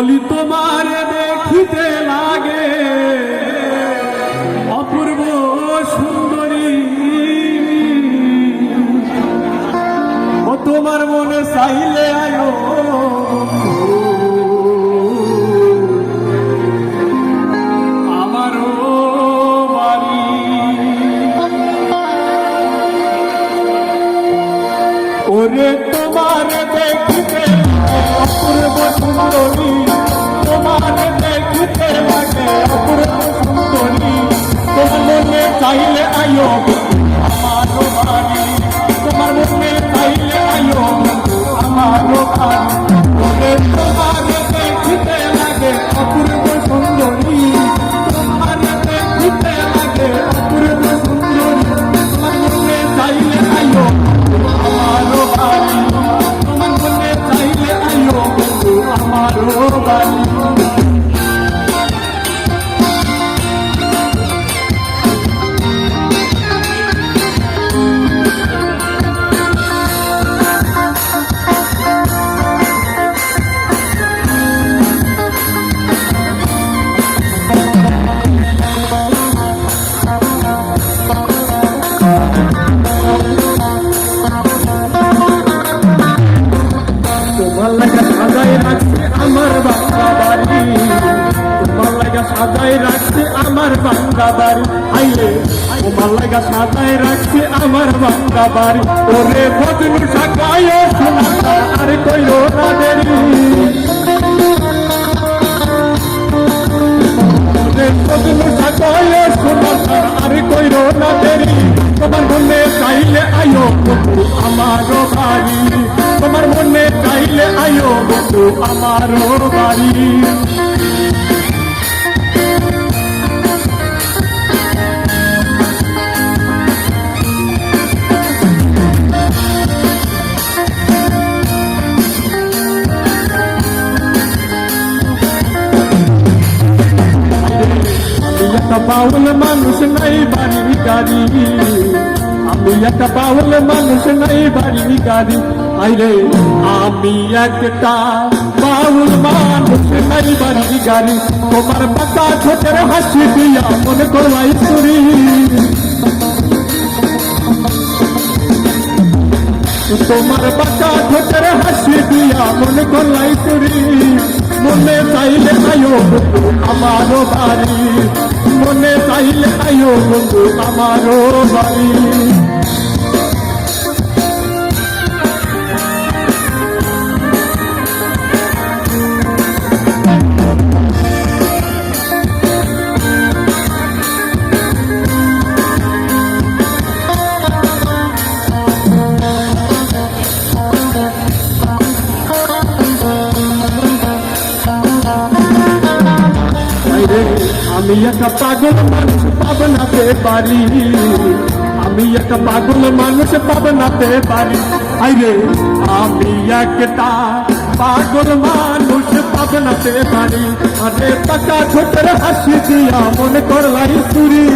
বলি তোমার দেখিতে লাগে অপূর্ব সুন্দরী। ও তোমার মনে চাইলে আয়ো আমার তোমার লাগা সাজাই রাখছে আমার বাংলা বাড়ি। ওরে বদলু সাকায় আর কইরো না দেরি। বদলু সাকায় আর কইরো না দেরি। তোমার মনে চাইলে আয়ো আমারও বাড়ি। তোমার মনে চাইলে আয়ো আমারও বাড়ি। একটা বাউল মানুষ নাই বাড়ি গাড়ি। আমি একটা বাউল মানুষ নাই বাড়ি গাড়ি। আইরে, আমি একটা বাউল মানুষ নাই বাড়ি গাড়ি। তোমার পাতা ছোটের হাসি দিয়া মনে করলাই চুরি। তোমার বাচ্চা ঠোঁটের হাসি দিয়া মনে করলাই চুরি। মনে চাইলে আয়ো, আমারও বাড়ি। মনে চাইলে আইও বন্ধু আমারও বাড়ি। আমি একটা পাগল মানুষ পাবনাতে পারি। আমি একটা পাগল মানুষ পাবনাতে পারি। আইরে, আমি একটা পাগল মানুষ পাবনাতে পারি। আরে টাকা ছোটের হাসি দিয়া মনে করলাই চুরি।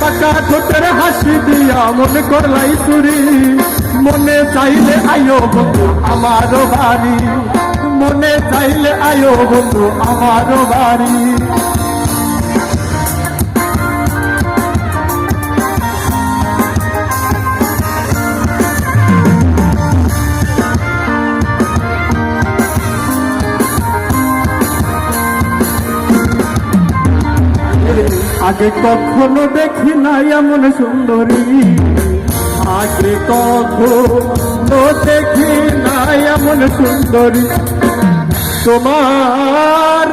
বাঁকা ঠোঁটের হাসি দিয়া মনে করলাই চুরি। মনে চাইলে আয়ো বন্ধু, আমারও বাড়ি। মনে চাইলে আয়ো বন্ধু আমারও বাড়ি। আগে কখনো দেখি নাই এমন সুন্দরী। আগে কখনো দেখি নাই এমন সুন্দরী। তোমার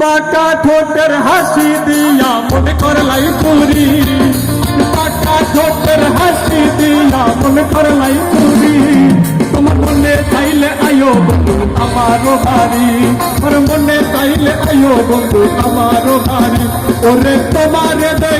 বাঁকা ঠোঁটের হাসি দিয়া মনে করলাই চুরি বাঁকা ঠোঁটের হাসি দিয়া মনে করলাই চুরি তোমার মনে চাইলে আয়ো বন্ধু, আমারও বাড়ি আমার মনে চাইলে আয়ো বন্ধু, আমারও বাড়ি ওরে তোমারে দেখিতে